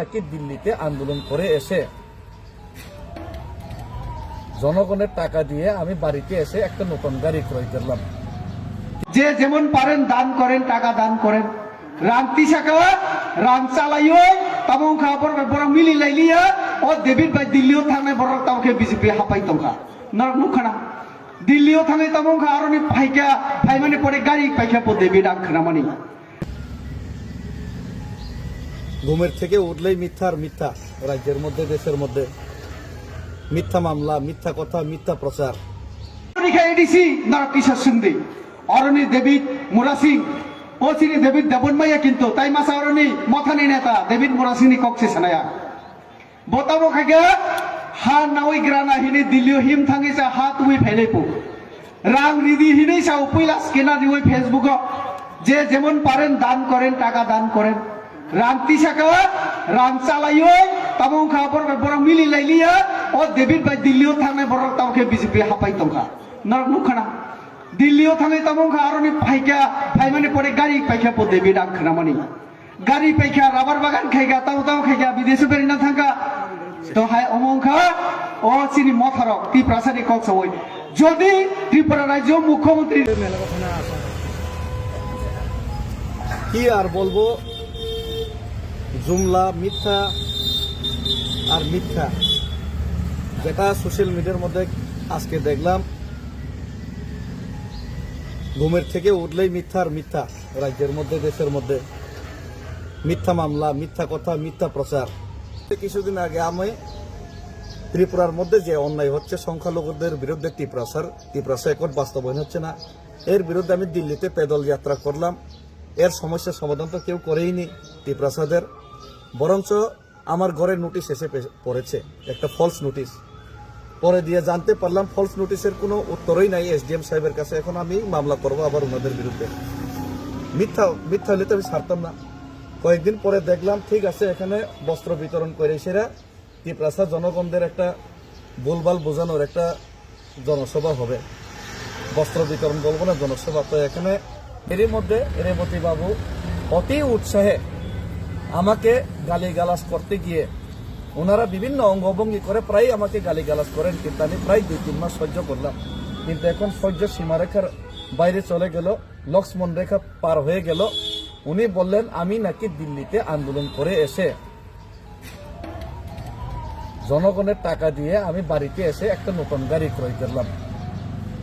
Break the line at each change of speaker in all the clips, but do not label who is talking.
নাকি দিল্লিতে আন্দোলন করে এসে? জনগণের টাকা দিয়ে আমি বাড়িতে এসে একটা নতুন গাড়ি ক্রয় করলাম।
যে যেমন পারেন দান করেন, টাকা দান করেন। রাম তিসাকা রাম চালাইও তামং খা বড় বড় মিলি লাইলিয়া ও দেবীর বাই দিল্লিও থামে বড় তামকে বিজেপি হাপাই তংখা নরক মুখানা দিল্লিও থামে তামং খা আরনি ফাইকা ফাই মানে পরে গাড়ি পাইকা পো দেবী ডাক খানা মানি।
ঘুমের থেকে উঠলেই মিথ্যা আর মিথ্যা, রাজ্যের মধ্যে, দেশের মধ্যে। মিথ্যা মামলা, মিথ্যা কথা, মিথ্যা প্রচার।
এডিসি কিশোর সিংদি অরণি দেবী মুরা সিং ও সিনি দেবী দেবন মাইয়া কিন্তু, তাই মাসা অরণি, মথানি নেতা দেবী মুরা সিংনি কক্সি, সানায়া। বতাবো খাগে হা নাওই গ্রানা হিনি, দিল্লিও হিম থাঙ্গি সা হা তুই ফেলে পো। রাং রিদি হিনি সা উপইলা স্কেনার ওই ফেসবুক যে যেমন পারেন, দান করেন, টাকা দান করেন। রাম তিসাকা রাম চালাইও তামং খা মিলি লাইলিয়া ও দেবীর বাই দিল্লিও থামে বড় তামকে বিজেপি হাপাই তংখা নরক মুখানা দিল্লিও তামং খা আরনি ফাইকা ফাই মানে পরে গাড়ি পাইকা পো দেবী ডাক খানা মানি গাড়ি পাইকা রাবার বাগান খাইগা তাও তাও খাইগা বিদেশে বেরি না থাকা তো হাই অমংখা ও চিনি মথারক ত্রিপ্রাসারি কক্স ওই যদি ত্রিপুরা রাজ্য মুখ্যমন্ত্রী
কি আর বলব জুমলা, মিথ্যা আর মিথ্যা, যেটা সোশ্যাল মিডিয়ার মধ্যে আজকে দেখলাম। ঘুমের থেকে উঠলেই মিথ্যা আর মিথ্যা, রাজ্যের মধ্যে, দেশের মধ্যে। মিথ্যা মামলা, মিথ্যা কথা, মিথ্যা প্রচার। কিছুদিন আগে আমি ত্রিপুরার মধ্যে যে অন্যায় হচ্ছে, সংখ্যালঘুদের বিরুদ্ধে ত্রিপ্রাসার ত্রিপ্রাসা এখন বাস্তবায়ন হচ্ছে না। এর বিরুদ্ধে আমি দিল্লিতে পেদল যাত্রা করলাম। এর সমস্যার সমাধান তো কেউ করেইনি ত্রিপ্রাসাদের বরঞ্চ আমার ঘরে নোটিশ এসে পড়েছে, একটা ফলস নোটিশ পরে দিয়ে জানতে পারলাম ফলস নোটিশের কোনো উত্তরই নাই এসডিএম সাহেবের কাছে। এখন আমি মামলা করব আবার ওনাদের বিরুদ্ধে। মিথ্যা মিথ্যা হলে তো আমি ছাড়তাম না। কয়েকদিন পরে দেখলাম, ঠিক আছে, এখানে বস্ত্র বিতরণ করে সেরা ত্রিপ্রাসা জনগণদের একটা ভুলভাল বোঝানোর একটা জনসভা হবে। বস্ত্র বিতরণ বলব না, জনসভা। তো এখানে এরই মধ্যে রেবতী বাবু অতি উৎসাহে আমাকে গালিগালাজ করতে গিয়ে ওনারা বিভিন্ন অঙ্গভঙ্গি করে প্রায় আমাকে গালিগালাজ করেন, কিন্তু আমি প্রায় দুই, তিন মাস সহ্য করলাম। কিন্তু এখন সহ্য সীমারেখার বাইরে চলে গেল, লক্ষ্মণ রেখা পার হয়ে গেল। উনি বললেন, আমি নাকি দিল্লিতে আন্দোলন করে এসে জনগণের টাকা দিয়ে আমি বাড়িতে এসে একটা নতুন গাড়ি ক্রয় করলাম।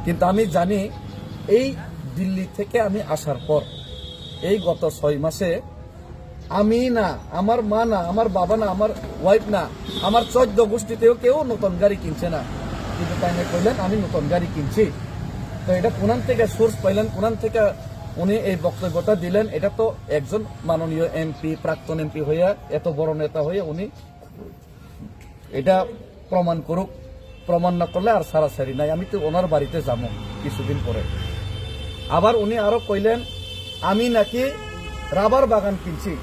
কিন্তু আমি জানি, এই দিল্লি থেকে আমি আসার পর, এই গত ছয় মাসে আমি না, আমার মা না, আমার বাবা না, আমার ওয়াইফ না, আমার চোদ্দ গোষ্ঠীতেও কেউ নতুন গাড়ি কিনছে না। কিন্তু তাই কইলেন, আমি নতুন গাড়ি কিনছি। তো এটা কোনান থেকে সোর্স পাইলেন, কোনান থেকে উনি এই বক্তব্যটা দিলেন। এটা তো একজন মাননীয় এমপি প্রাক্তন এমপি হইয়া, এত বড় নেতা হয়ে উনি এটা প্রমাণ করুক। প্রমাণ না করলে আর সারাসারি নাই, আমি তো ওনার বাড়িতে যাব কিছুদিন পরে। আবার উনি আরও কইলেন, আমি নাকি রাবার বাগান কিনছি।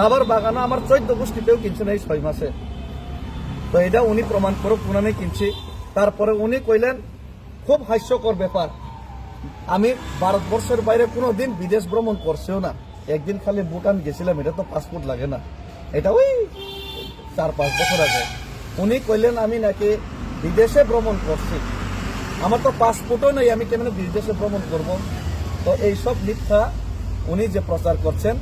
রাবার বাগানও আমার চৈদ্দ গোষ্ঠীতেও কিনছে না এই ছয় মাসে। তো এটা উনি প্রমাণ করুক, উনানে কিনছি। তারপরে উনি কইলেন, খুব হাস্যকর ব্যাপার। আমি ভারতবর্ষের বাইরে কোনো দিন বিদেশ ভ্রমণ করছেও না। একদিন খালি ভুটান গেছিলাম, এটা তো পাসপোর্ট লাগে না। এটা ওই চার পাঁচ বছর আগে। উনি কইলেন, আমি নাকি বিদেশে ভ্রমণ করছি। আমার তো পাসপোর্টও নেই, আমি কেমন বিদেশে ভ্রমণ করব? তো এইসব মিথ্যা উনি যে প্রচার করছেন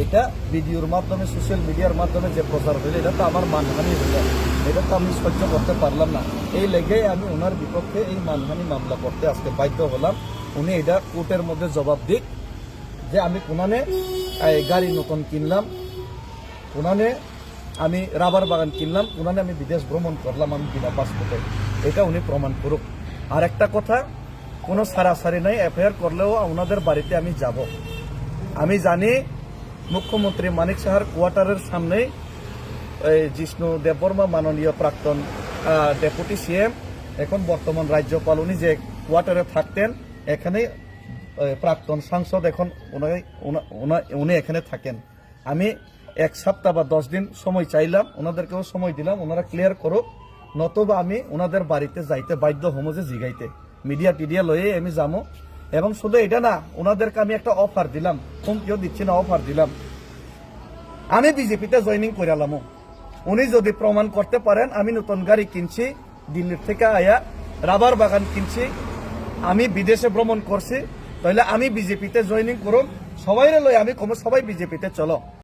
এইটা ভিডিওর মাধ্যমে সোশ্যাল মিডিয়ার মাধ্যমে যে প্রচার হইল, এটা তো আমার মানহানি হইল। এটা তো আমি সহ্য করতে পারলাম না। এই লেগে আমি ওনার বিপক্ষে এই মানহানি মামলা করতে আজকে বাধ্য হলাম। উনি এটা কোর্টের মধ্যে জবাব দিক যে আমি কোনানে গাড়ি নতুন কিনলাম। কোনানে আমি রাবার বাগান কিনলাম। কোনানে আমি বিদেশ ভ্রমণ করলাম আমি বিনা পাসপোর্টে। এটা উনি প্রমাণ করুক। আর একটা কথা, কোনো সারাসারি নাই। এফআইআর করলেও ওনাদের বাড়িতে আমি যাব। আমি জানি মুখ্যমন্ত্রী মানিক সাহার কোয়ার্টারের সামনে জিষ্ণু দেববর্মা মাননীয় প্রাক্তন ডেপুটি সিএম, এখন বর্তমান রাজ্যপাল উনি যে কোয়ার্টারে থাকতেন, এখানে প্রাক্তন সাংসদ এখন উনি এখানে থাকেন। আমি এক সপ্তাহ বা দশ দিন সময় চাইলাম, ওনাদেরকেও সময় দিলাম, ওনারা ক্লিয়ার করুক, নতবা আমি ওনাদের বাড়িতে যাইতে বাধ্য হমো যে জিগাইতে। মিডিয়া টিডিয়া লয়ে আমি যাব এবং শুধু এটা না, ওনাদেরকে আমি একটা অফার দিলাম, হুমকিও দিচ্ছি না অফার দিলাম। আমি বিজেপিতে জয়নিং করালাম উনি যদি প্রমাণ করতে পারেন, আমি নতুন গাড়ি কিনছি, দিল্লির থেকে আয়া রাবার বাগান কিনছি, আমি বিদেশে ভ্রমণ করছি, তাহলে আমি বিজেপিতে জয়নিং করুন। সবাই লই আমি কমে, সবাই বিজেপিতে চলো।